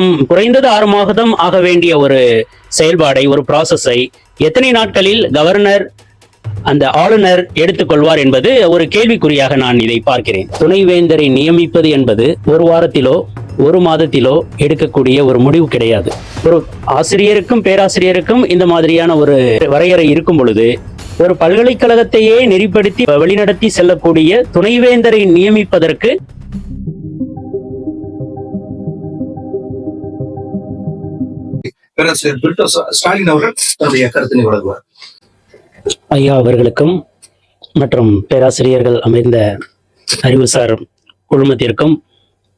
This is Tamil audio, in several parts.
குறைந்தது ஆறு மாதம் ஆக வேண்டிய ஒரு செயல்பாடை ஒரு ப்ராசஸை எத்தனை நாட்களில் கவர்னர் அந்த ஆளுநர் எடுத்துக்கொள்வார் என்பது ஒரு கேள்விக்குறியாக நான் இதை பார்க்கிறேன். துணைவேந்தரை நியமிப்பது என்பது ஒரு வாரத்திலோ ஒரு மாதத்திலோ எடுக்கக்கூடிய ஒரு முடிவு கிடையாது. ஒரு ஆசிரியருக்கும் பேராசிரியருக்கும் இந்த மாதிரியான ஒரு வரையறை இருக்கும் பொழுது ஒரு பல்கலைக்கழகத்தையே நெறிப்படுத்தி வழிநடத்தி செல்லக்கூடிய துணைவேந்தரை நியமிப்பதற்கு பேராசிரியர் பிரிட்டோ ஸ்டாலின் அவர்கள் தன்னுடைய கருத்தினை வழங்குவார். ஐயா அவர்களுக்கும் மற்றும் பேராசிரியர்கள் அமைந்த அறிவுசார் குழுமத்திற்கும்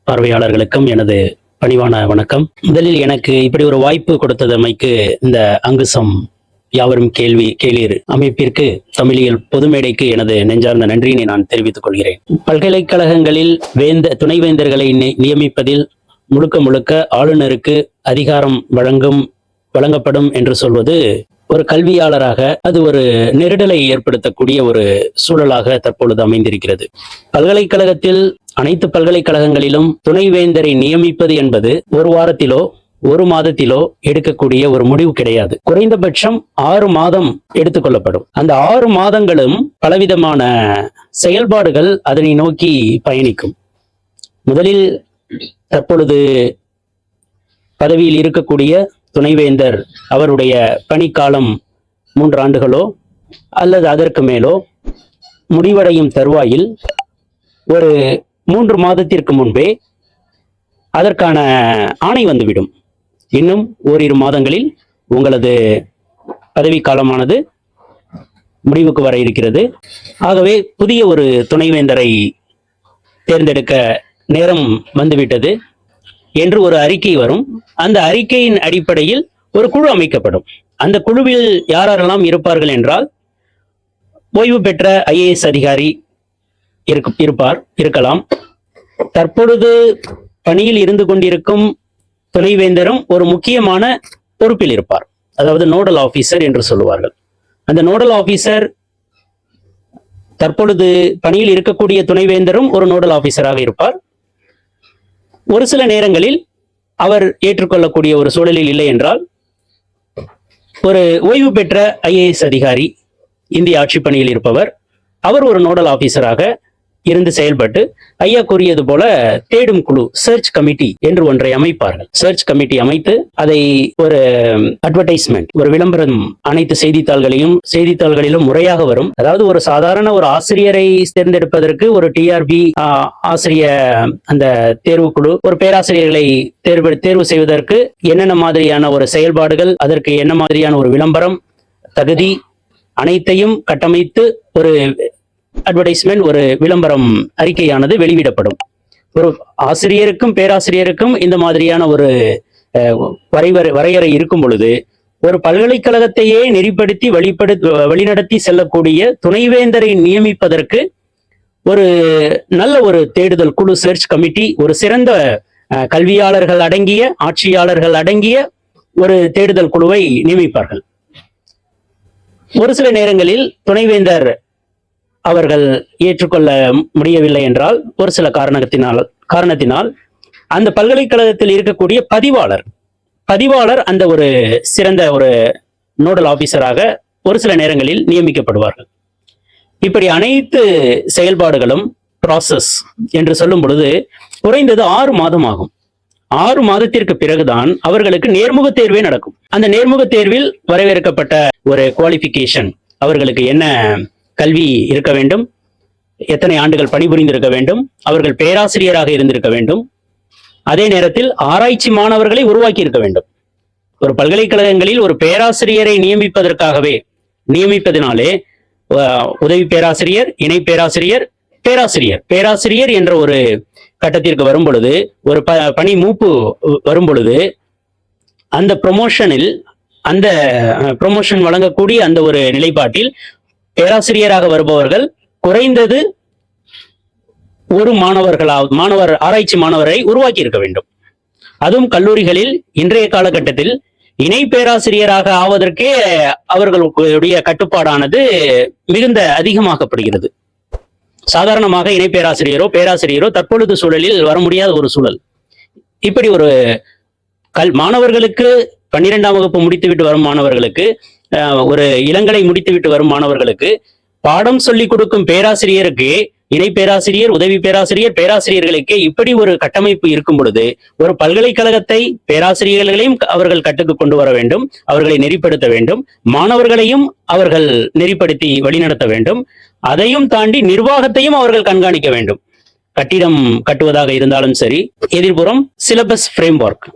பார்வையாளர்களுக்கும் எனது பணிவான வணக்கம். முதலில் எனக்கு இப்படி ஒரு வாய்ப்பு கொடுத்ததமைக்கு இந்த அங்குசம் யாவரும் கேள்வி கேளீர். அமைப்பிற்கு தமிழியல் பொதுமேடைக்கு எனது நெஞ்சார்ந்த நன்றியினை நான் தெரிவித்துக் கொள்கிறேன். பல்கலைக்கழகங்களில் வேந்த துணைவேந்தர்களை நியமிப்பதில் முழுக்க முழுக்க ஆளுநருக்கு அதிகாரம் வழங்கும் வழங்கப்படும் என்று சொல்வது ஒரு கல்வியாளராக அது ஒரு நெருடலை ஏற்படுத்தக்கூடிய ஒரு சூழலாக தற்பொழுது அமைந்திருக்கிறது. பல்கலைக்கழகத்தில் அனைத்து பல்கலைக்கழகங்களிலும் துணைவேந்தரை நியமிப்பது என்பது ஒரு வாரத்திலோ ஒரு மாதத்திலோ எடுக்கக்கூடிய ஒரு முடிவு கிடையாது. குறைந்தபட்சம் ஆறு மாதம் எடுத்துக்கொள்ளப்படும் அந்த ஆறு மாதங்களும் பலவிதமான செயல்பாடுகள் அதனை நோக்கி பயணிக்கும். முதலில் தற்பொழுது பதவியில் இருக்கக்கூடிய துணைவேந்தர் அவருடைய பணிக்காலம் மூன்று ஆண்டுகளோ அல்லது அதற்கு மேலோ முடிவடையும் தருவாயில் ஒரு மூன்று மாதத்திற்கு முன்பே அதற்கான ஆணை வந்துவிடும். இன்னும் ஓரிரு மாதங்களில் உங்களது பதவிக்காலமானது முடிவுக்கு வர இருக்கிறது. ஆகவே புதிய ஒரு துணைவேந்தரை தேர்ந்தெடுக்க நேரம் வந்துவிட்டது என்று ஒரு அறிக்கை வரும். அந்த அறிக்கையின் அடிப்படையில் ஒரு குழு அமைக்கப்படும். அந்த குழுவில் யாரெல்லாம் இருப்பார்கள் என்றால் ஓய்வு பெற்ற ஐஏஎஸ் அதிகாரி இருக்கு இருப்பார் இருக்கலாம். தற்பொழுது பணியில் இருந்து கொண்டிருக்கும் துணைவேந்தரும் ஒரு முக்கியமான பொறுப்பில் இருப்பார். அதாவது நோடல் ஆபீசர் என்று சொல்லுவார்கள். அந்த நோடல் ஆபீசர் தற்பொழுது பணியில் இருக்கக்கூடிய துணைவேந்தரும் ஒரு நோடல் ஆபீசராக இருப்பார். ஒரு சில நேரங்களில் அவர் ஏற்றுக்கொள்ளக்கூடிய ஒரு சூழலில் இல்லை என்றால் ஒரு ஓய்வு பெற்ற ஐஏஎஸ் அதிகாரி இந்திய ஆட்சி பணியில் இருப்பவர் அவர் ஒரு நோடல் ஆபீசராக இருந்து செயல்பட்டு ஐயா கூறியது போல தேடும் குழு சர்ச் கமிட்டி என்று ஒன்றை அமைப்பார்கள். சர்ச் கமிட்டி அமைத்து அதை ஒரு அட்வர்டைஸ்மெண்ட் ஒரு விளம்பரம் அனைத்து செய்தித்தாள்களையும் செய்தித்தாள்களிலும் முறையாக வரும். அதாவது ஒரு சாதாரண ஒரு ஆசிரியரை தேர்ந்தெடுப்பதற்கு ஒரு டிஆர்பி ஆசிரிய அந்த தேர்வு குழு ஒரு பேராசிரியர்களை தேர்வு தேர்வு செய்வதற்கு என்னென்ன மாதிரியான ஒரு செயல்பாடுகள் அதற்கு என்ன மாதிரியான ஒரு விளம்பரம் தகுதி அனைத்தையும் கட்டமைத்து ஒரு அட்வர்டைஸ்மெண்ட் ஒரு விளம்பரம் அறிக்கையானது வெளியிடப்படும். ஒரு ஆசிரியருக்கும் பேராசிரியருக்கும் இந்த மாதிரியான ஒரு வரைவரை வரையறை இருக்கும் பொழுது ஒரு பல்கலைக்கழகத்தையே நெறிப்படுத்தி வழிபடு வழிநடத்தி செல்லக்கூடிய துணைவேந்தரை நியமிப்பதற்கு ஒரு நல்ல ஒரு தேடுதல் குழு சர்ச் கமிட்டி ஒரு சிறந்த அஹ், கல்வியாளர்கள் அடங்கிய ஆட்சியாளர்கள் அடங்கிய ஒரு தேடுதல் குழுவை நியமிப்பார்கள். ஒரு சில நேரங்களில் துணைவேந்தர் அவர்கள் ஏற்றுக்கொள்ள முடியவில்லை என்றால் ஒரு சில காரணத்தினால் காரணத்தினால் அந்த பல்கலைக்கழகத்தில் இருக்கக்கூடிய பதிவாளர் பதிவாளர் அந்த ஒரு சிறந்த ஒரு நோடல் ஆபீசராக ஒரு சில நேரங்களில் நியமிக்கப்படுவார்கள். இப்படி அனைத்து செயல்பாடுகளும் ப்ராசஸ் என்று சொல்லும் பொழுது குறைந்தது ஆறு மாதம் ஆகும். ஆறு மாதத்திற்கு பிறகுதான் அவர்களுக்கு நேர்முக தேர்வே நடக்கும். அந்த நேர்முக தேர்வில் வரவேற்கப்பட்ட ஒரு குவாலிஃபிகேஷன் அவர்களுக்கு என்ன கல்வி இருக்க வேண்டும். எத்தனை ஆண்டுகள் பணிபுரிந்திருக்க வேண்டும். அவர்கள் பேராசிரியராக இருந்திருக்க வேண்டும். அதே நேரத்தில் ஆராய்ச்சி மாணவர்களை உருவாக்கி இருக்க வேண்டும். ஒரு பல்கலைக்கழகங்களில் ஒரு பேராசிரியரை நியமிப்பதற்காகவே நியமிப்பதினாலே உதவி பேராசிரியர் இணை பேராசிரியர் பேராசிரியர். பேராசிரியர் என்ற ஒரு கட்டத்திற்கு வரும் பொழுது ஒரு ப பணி மூப்பு வரும் பொழுது அந்த ப்ரொமோஷனில் அந்த ப்ரொமோஷன் வழங்கக்கூடிய அந்த ஒரு நிலைப்பாட்டில் பேராசிரியராக வருபவர்கள் குறைந்தது ஒரு மாணவர்களாவது மாணவர் ஆராய்ச்சி மாணவரை உருவாக்கி இருக்க வேண்டும். அதுவும் கல்லூரிகளில் இன்றைய காலகட்டத்தில் இணை பேராசிரியராக ஆவதற்கே அவர்களுடைய கட்டுப்பாடானது மிகுந்த அதிகமாகப்படுகிறது சாதாரணமாக இணை பேராசிரியரோ பேராசிரியரோ தற்பொழுது சூழலில் வர முடியாத ஒரு சூழல். இப்படி ஒரு கல் மாணவர்களுக்கு பன்னிரெண்டாம் வகுப்பு முடித்துவிட்டு வரும் மாணவர்களுக்கு ஒரு இளங்கலை முடித்துவிட்டு வரும் மாணவர்களுக்கு பாடம் சொல்லிக் கொடுக்கும் பேராசிரியருக்கு இணை பேராசிரியர் உதவி பேராசிரியர் பேராசிரியர்களுக்கு இப்படி ஒரு கட்டமைப்பு இருக்கும் பொழுது ஒரு பல்கலைக்கழகத்தை பேராசிரியர்களையும் அவர்கள் கட்டுக்கு கொண்டு வர வேண்டும் அவர்களை நெறிப்படுத்த வேண்டும் மாணவர்களையும் அவர்கள் நெறிப்படுத்தி வழிநடத்த வேண்டும் அதையும் தாண்டி நிர்வாகத்தையும் அவர்கள் கண்காணிக்க வேண்டும். கட்டிடம் கட்டுவதாக இருந்தாலும் சரி எதிர்புறம் சிலபஸ் ஃப்ரேம் ஒர்க்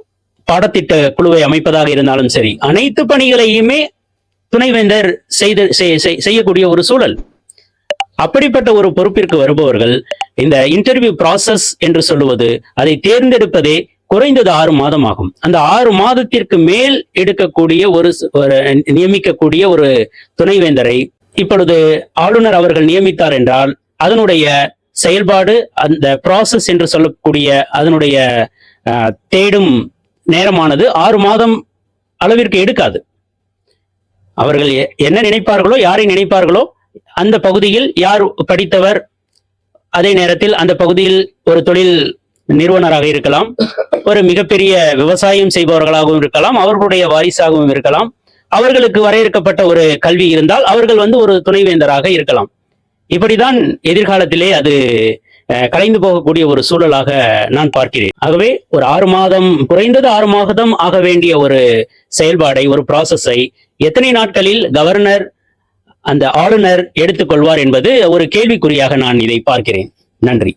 பாடத்திட்ட குழுவை அமைப்பதாக இருந்தாலும் சரி அனைத்து பணிகளையுமே துணைவேந்தர் செய்து செய்- செய்- செய்யக்கூடிய ஒரு சூழல். அப்படிப்பட்ட ஒரு பொறுப்பிற்கு வருபவர்கள் இந்த இன்டர்வியூ ப்ராசஸ் என்று சொல்லுவது அதை தேர்ந்தெடுப்பதே குறைந்தது ஆறு மாதம் ஆகும் அந்த ஆறு மாதத்திற்கு மேல் எடுக்கக்கூடிய ஒரு ஒரு நியமிக்கக்கூடிய ஒரு துணைவேந்தரை இப்பொழுது ஆளுநர் அவர்கள் நியமித்தார் என்றால் அதனுடைய செயல்பாடு அந்த ப்ராசஸ் என்று சொல்லக்கூடிய அதனுடைய தேடும் நேரமானது ஆறு மாதம் அளவிற்கு எடுக்காது. அவர்கள் என்ன நினைப்பார்களோ யாரை நினைப்பார்களோ அந்த பகுதியில் யார் படித்தவர் அதே நேரத்தில் அந்த பகுதியில் ஒரு தொழில் நிறுவனராக இருக்கலாம் ஒரு மிகப்பெரிய விவசாயம் செய்பவர்களாகவும் இருக்கலாம் அவர்களுடைய வாரிசாகவும் இருக்கலாம் அவர்களுக்கு வரையறுக்கப்பட்ட ஒரு கல்வி இருந்தால் அவர்கள் வந்து ஒரு துணைவேந்தராக இருக்கலாம். இப்படிதான் எதிர்காலத்திலே அது கலைந்து போகக்கூடிய ஒரு சூழலாக நான் பார்க்கிறேன். ஆகவே ஒரு ஆறு மாதம் குறைந்தது ஆறு மாதம் ஆக வேண்டிய ஒரு செயல்பாடை ஒரு ப்ராசஸை எத்தனை நாட்களில் கவர்னர் அந்த ஆளுநர் எடுத்துக்கொள்வார் என்பது ஒரு கேள்விக்குறியாக நான் இதை பார்க்கிறேன். நன்றி.